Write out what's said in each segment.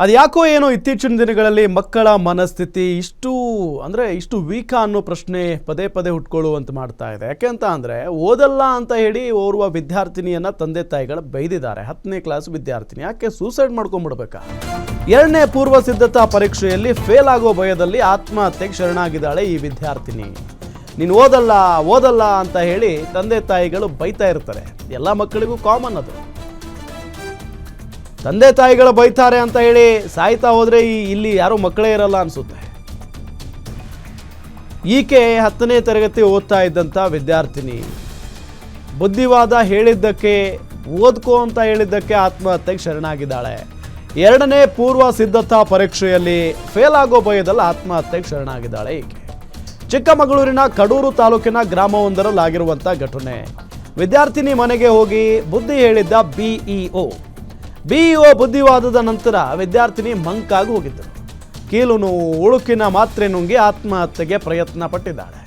ಅದು ಯಾಕೋ ಏನೋ ಇತ್ತೀಚಿನ ದಿನಗಳಲ್ಲಿ ಮಕ್ಕಳ ಮನಸ್ಥಿತಿ ಇಷ್ಟು ಅಂದರೆ ಇಷ್ಟು ವೀಕ ಅನ್ನೋ ಪ್ರಶ್ನೆ ಪದೇ ಪದೇ ಹುಟ್ಕೊಳ್ಳುವಂತ ಮಾಡ್ತಾ ಇದೆ. ಯಾಕೆ ಅಂತ ಅಂದರೆ ಓದಲ್ಲ ಅಂತ ಹೇಳಿ ಓರ್ವ ವಿದ್ಯಾರ್ಥಿನಿಯನ್ನು ತಂದೆ ತಾಯಿಗಳು ಬೈದಿದ್ದಾರೆ. ಹತ್ತನೇ ಕ್ಲಾಸ್ ವಿದ್ಯಾರ್ಥಿನಿ. ಯಾಕೆ ಸೂಸೈಡ್ ಮಾಡ್ಕೊಂಡ್ಬಿಡ್ಬೇಕಾ ಎರಡನೇ ಪೂರ್ವ ಸಿದ್ಧತಾ ಪರೀಕ್ಷೆಯಲ್ಲಿ ಫೇಲ್ ಆಗೋ ಭಯದಲ್ಲಿ ಆತ್ಮಹತ್ಯೆಗೆ ಶರಣಾಗಿದ್ದಾಳೆ ಈ ವಿದ್ಯಾರ್ಥಿನಿ. ನೀನು ಓದಲ್ಲ ಓದಲ್ಲ ಅಂತ ಹೇಳಿ ತಂದೆ ತಾಯಿಗಳು ಬೈತಾ ಇರ್ತಾರೆ. ಎಲ್ಲ ಮಕ್ಕಳಿಗೂ ಕಾಮನ್ ಅದು. ತಂದೆ ತಾಯಿಗಳು ಬೈತಾರೆ ಅಂತ ಹೇಳಿ ಸಾಯ್ತಾ ಹೋದರೆ ಇಲ್ಲಿ ಯಾರು ಮಕ್ಕಳೇ ಇರಲ್ಲ ಅನ್ಸುತ್ತೆ. ಈಕೆ ಹತ್ತನೇ ತರಗತಿ ಓದ್ತಾ ಇದ್ದಂಥ ವಿದ್ಯಾರ್ಥಿನಿ. ಬುದ್ಧಿವಾದ ಹೇಳಿದ್ದಕ್ಕೆ ಓದ್ಕೋ ಅಂತ ಹೇಳಿದ್ದಕ್ಕೆ ಆತ್ಮಹತ್ಯೆಗೆ ಶರಣಾಗಿದ್ದಾಳೆ. ಎರಡನೇ ಪೂರ್ವ ಸಿದ್ಧತಾ ಪರೀಕ್ಷೆಯಲ್ಲಿ ಫೇಲ್ ಆಗೋ ಭಯದಲ್ಲಿ ಆತ್ಮಹತ್ಯೆಗೆ ಶರಣಾಗಿದ್ದಾಳೆ ಈಕೆ. ಚಿಕ್ಕಮಗಳೂರಿನ ಕಡೂರು ತಾಲೂಕಿನ ಗ್ರಾಮವೊಂದರಲ್ಲಿ ಆಗಿರುವಂಥ ಘಟನೆ. ವಿದ್ಯಾರ್ಥಿನಿ ಮನೆಗೆ ಹೋಗಿ ಬುದ್ಧಿ ಹೇಳಿದ್ದ ಬಿಇಒ ಬಿಇಒ ಬುದ್ಧಿವಾದದ ನಂತರ ವಿದ್ಯಾರ್ಥಿನಿ ಮಂಕಾಗಿ ಹೋಗಿದ್ದರು ಕೀಲು ನೋವು, ಉಳುಕಿನ ಮಾತ್ರೆ ನುಂಗಿ ಆತ್ಮಹತ್ಯೆಗೆ ಪ್ರಯತ್ನ ಪಟ್ಟಿದ್ದಾಳೆ.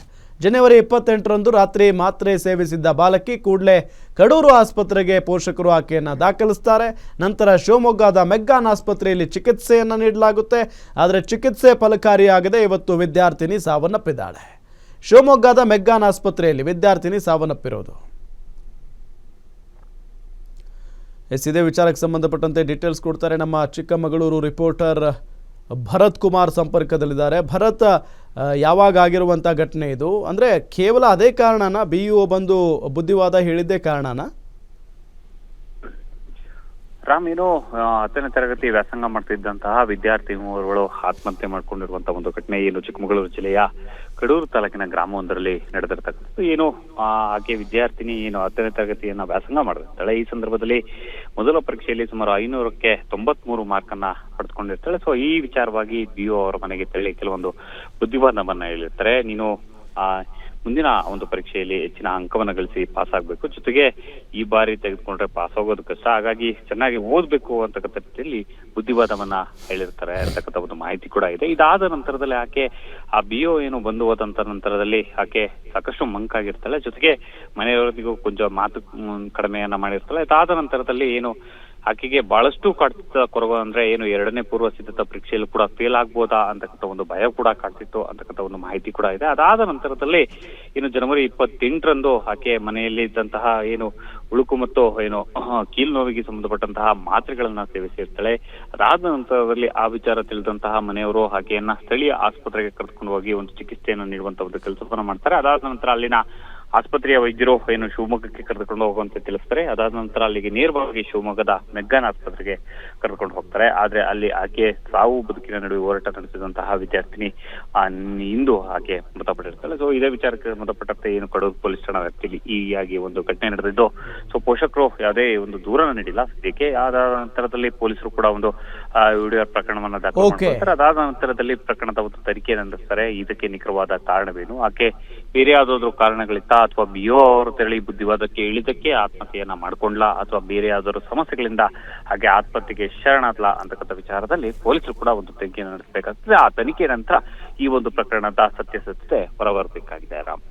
ಜನವರಿ ಇಪ್ಪತ್ತೆಂಟರಂದು ರಾತ್ರಿ ಮಾತ್ರೆ ಸೇವಿಸಿದ್ದ ಬಾಲಕಿ ಕೂಡಲೇ ಕಡೂರು ಆಸ್ಪತ್ರೆಗೆ ಪೋಷಕರು ಆಕೆಯನ್ನು ದಾಖಲಿಸ್ತಾರೆ. ನಂತರ ಶಿವಮೊಗ್ಗದ ಮೆಗ್ಗಾನ್ ಆಸ್ಪತ್ರೆಯಲ್ಲಿ ಚಿಕಿತ್ಸೆಯನ್ನು ನೀಡಲಾಗುತ್ತೆ. ಆದರೆ ಚಿಕಿತ್ಸೆ ಫಲಕಾರಿಯಾಗದೆ ಇವತ್ತು ವಿದ್ಯಾರ್ಥಿನಿ ಸಾವನ್ನಪ್ಪಿದ್ದಾಳೆ. ಶಿವಮೊಗ್ಗದ ಮೆಗ್ಗಾನ್ ಆಸ್ಪತ್ರೆಯಲ್ಲಿ ವಿದ್ಯಾರ್ಥಿನಿ ಸಾವನ್ನಪ್ಪಿರೋದು. ಎಸ್ ಇದೇ ವಿಚಾರಕ್ಕೆ ಸಂಬಂಧಪಟ್ಟಂತೆ ಡೀಟೇಲ್ಸ್ ಕೊಡ್ತಾರೆ ನಮ್ಮ ಚಿಕ್ಕಮಗಳೂರು ರಿಪೋರ್ಟರ್ ಭರತ್ ಕುಮಾರ್ ಸಂಪರ್ಕದಲ್ಲಿದ್ದಾರೆ. ಭರತ್ ಯಾವಾಗ ಆಗಿರುವಂಥ ಘಟನೆ ಇದು? ಅಂದರೆ ಕೇವಲ ಅದೇ ಕಾರಣನ? ಬಿ ಯು ಬಂದು ಬುದ್ಧಿವಾದ ಹೇಳಿದ್ದೇ ಕಾರಣನ? ರಾಮ್, ಏನು ಹತ್ತನೇ ತರಗತಿ ವ್ಯಾಸಂಗ ಮಾಡ್ತಿದ್ದಂತಹ ವಿದ್ಯಾರ್ಥಿ ಮೂವರುಗಳು ಆತ್ಮಹತ್ಯೆ ಮಾಡ್ಕೊಂಡಿರುವಂತಹ ಒಂದು ಘಟನೆ ಏನು ಚಿಕ್ಕಮಗಳೂರು ಜಿಲ್ಲೆಯ ಕಡೂರು ತಾಲೂಕಿನ ಗ್ರಾಮವೊಂದರಲ್ಲಿ ನಡೆದಿರ್ತಕ್ಕಂಥದ್ದು. ಏನು ಆಕೆ ವಿದ್ಯಾರ್ಥಿನಿ ಏನು ಹತ್ತನೇ ತರಗತಿಯನ್ನ ವ್ಯಾಸಂಗ ಮಾಡಿರ್ತಾಳೆ ಈ ಸಂದರ್ಭದಲ್ಲಿ ಮೊದಲ ಪರೀಕ್ಷೆಯಲ್ಲಿ ಸುಮಾರು ಐನೂರಕ್ಕೆ ತೊಂಬತ್ಮೂರು ಮಾರ್ಕ್ ಅನ್ನ ಪಡೆದುಕೊಂಡಿರ್ತಾಳೆ. ಸೊ ಈ ವಿಚಾರವಾಗಿ ಬಿಒ ಅವರ ಮನೆಗೆ ತೆರಳಿ ಕೆಲವೊಂದು ಬುದ್ಧಿವಾದವನ್ನ ಹೇಳಿರ್ತಾರೆ. ನೀನು, ಆ ಮುಂದಿನ ಒಂದು ಪರೀಕ್ಷೆಯಲ್ಲಿ ಹೆಚ್ಚಿನ ಅಂಕವನ್ನು ಗಳಿಸಿ ಪಾಸ್ ಆಗಬೇಕು. ಜೊತೆಗೆ ಈ ಬಾರಿ ತೆಗೆದುಕೊಂಡ್ರೆ ಪಾಸ್ ಆಗೋದು ಕಷ್ಟ. ಹಾಗಾಗಿ ಚೆನ್ನಾಗಿ ಓದಬೇಕು ಅಂತಕ್ಕಂಥ ರೀತಿಯಲ್ಲಿ ಬುದ್ಧಿವಾದವನ್ನ ಹೇಳಿರ್ತಾರೆ ಅಂತಕ್ಕಂಥ ಒಂದು ಮಾಹಿತಿ ಕೂಡ ಇದೆ. ಇದಾದ ನಂತರದಲ್ಲಿ ಆಕೆ, ಆ ಬಿಒ ಏನು ಬಂದು ಹೋದಂತ ನಂತರದಲ್ಲಿ ಆಕೆ ಸಾಕಷ್ಟು ಮಂಕಾಗಿರ್ತಾಳೆ. ಜೊತೆಗೆ ಮನೆಯವರಿಗೂ ಕೊಂಚ ಮಾತು ಕಡಿಮೆಯನ್ನ ಮಾಡಿರ್ತಾಳೆ. ಇದಾದ ನಂತರದಲ್ಲಿ ಏನು ಆಕೆಗೆ ಬಹಳಷ್ಟು ಕಾಡ್ತಿದ್ದ ಕೊರಗು ಅಂದ್ರೆ ಏನು ಎರಡನೇ ಪೂರ್ವ ಸಿದ್ಧತಾ ಪರೀಕ್ಷೆಯಲ್ಲಿ ಕೂಡ ಫೇಲ್ ಆಗ್ಬೋದಾ ಅಂತಕ್ಕಂಥ ಒಂದು ಭಯ ಕೂಡ ಕಾಡ್ತಿತ್ತು ಅಂತಕ್ಕಂಥ ಒಂದು ಮಾಹಿತಿ ಕೂಡ ಇದೆ. ಅದಾದ ನಂತರದಲ್ಲಿ ಏನು ಜನವರಿ ಇಪ್ಪತ್ತೆಂಟರಂದು ಆಕೆ ಮನೆಯಲ್ಲಿ ಇದ್ದಂತಹ ಏನು ಉಳುಕು ಮತ್ತು ಏನು ಕೀಲು ನೋವಿಗೆ ಸಂಬಂಧಪಟ್ಟಂತಹ ಮಾತ್ರೆಗಳನ್ನ ಸೇವಿಸಿರ್ತಾಳೆ. ಅದಾದ ನಂತರದಲ್ಲಿ ಆ ವಿಚಾರ ತಿಳಿದಂತಹ ಮನೆಯವರು ಆಕೆಯನ್ನ ಸ್ಥಳೀಯ ಆಸ್ಪತ್ರೆಗೆ ಕರೆದುಕೊಂಡು ಹೋಗಿ ಒಂದು ಚಿಕಿತ್ಸೆಯನ್ನು ನೀಡುವಂತ ಒಂದು ಕೆಲಸವನ್ನು ಮಾಡ್ತಾರೆ. ಅದಾದ ನಂತರ ಅಲ್ಲಿನ ಆಸ್ಪತ್ರೆಯ ವೈದ್ಯರು ಏನು ಶಿವಮೊಗ್ಗಕ್ಕೆ ಕರೆದುಕೊಂಡು ಹೋಗುವಂತೆ ತಿಳಿಸ್ತಾರೆ. ಅದಾದ ನಂತರ ಅಲ್ಲಿಗೆ ನೇರವಾಗಿ ಶಿವಮೊಗ್ಗದ ಮೆಗ್ಗಾನ್ ಆಸ್ಪತ್ರೆಗೆ ಕರೆದುಕೊಂಡು ಹೋಗ್ತಾರೆ. ಆದ್ರೆ ಅಲ್ಲಿ ಆಕೆ ಸಾವು ಬದುಕಿನ ನಡುವೆ ಹೋರಾಟ ನಡೆಸಿದಂತಹ ವಿದ್ಯಾರ್ಥಿನಿ ಇಂದು ಆಕೆ ಮೃತಪಟ್ಟಿರ್ತಾಳೆ. ಸೊ ಇದೇ ವಿಚಾರಕ್ಕೆ ಮೃತಪಟ್ಟಂತೆ ಏನು ಕಡೂರು ಪೊಲೀಸ್ ಠಾಣಾ ವ್ಯಾಪ್ತಿಯಲ್ಲಿ ಈ ಆಗಿ ಒಂದು ಘಟನೆ ನಡೆದಿದ್ದು ಸೊ ಪೋಷಕರು ಯಾವುದೇ ಒಂದು ದೂರನ ನೀಡಿಲ್ಲ. ಸದ್ಯಕ್ಕೆ ಆದ ನಂತರದಲ್ಲಿ ಪೊಲೀಸರು ಕೂಡ ಒಂದು ವಿಡಿಯೋ ಪ್ರಕರಣವನ್ನ ದಾಖಲು Okay. ಮಾಡ್ಕೊಳ್ತಾರೆ ಅದಾದ ನಂತರದಲ್ಲಿ ಪ್ರಕರಣದ ಒಂದು ತನಿಖೆ ನಡೆಸ್ತಾರೆ. ಇದಕ್ಕೆ ನಿಖರವಾದ ಕಾರಣವೇನು? ಆಕೆ ಬೇರೆ ಯಾವ್ದಾದ್ರು ಕಾರಣಗಳಿತ್ತ ಅಥವಾ ಬಿಯೋ ಅವರು ತೆರಳಿ ಬುದ್ಧಿವಾದಕ್ಕೆ ಇಳಿದಕ್ಕೆ ಆತ್ಮಹತ್ಯೆಯನ್ನ ಮಾಡ್ಕೊಂಡ್ಲಾ ಅಥವಾ ಬೇರೆ ಯಾವ್ದಾದ್ರು ಸಮಸ್ಯೆಗಳಿಂದ ಹಾಗೆ ಆತ್ಮಹತ್ಯೆಗೆ ಶರಣಾದ್ಲಾ ಅಂತಕ್ಕಂಥ ವಿಚಾರದಲ್ಲಿ ಪೊಲೀಸರು ಕೂಡ ಒಂದು ತನಿಖೆ ನಡೆಸಬೇಕಾಗ್ತದೆ. ಆ ತನಿಖೆ ನಂತರ ಈ ಒಂದು ಪ್ರಕರಣದ ಸತ್ಯಾಸತ್ಯತೆ ಹೊರಬರಬೇಕಾಗಿದೆ, ರಾಮ್.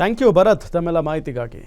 ಥ್ಯಾಂಕ್ ಯು ಭರತ್ ತಮ್ಮೆಲ್ಲ ಮಾಹಿತಿಗಾಗಿ.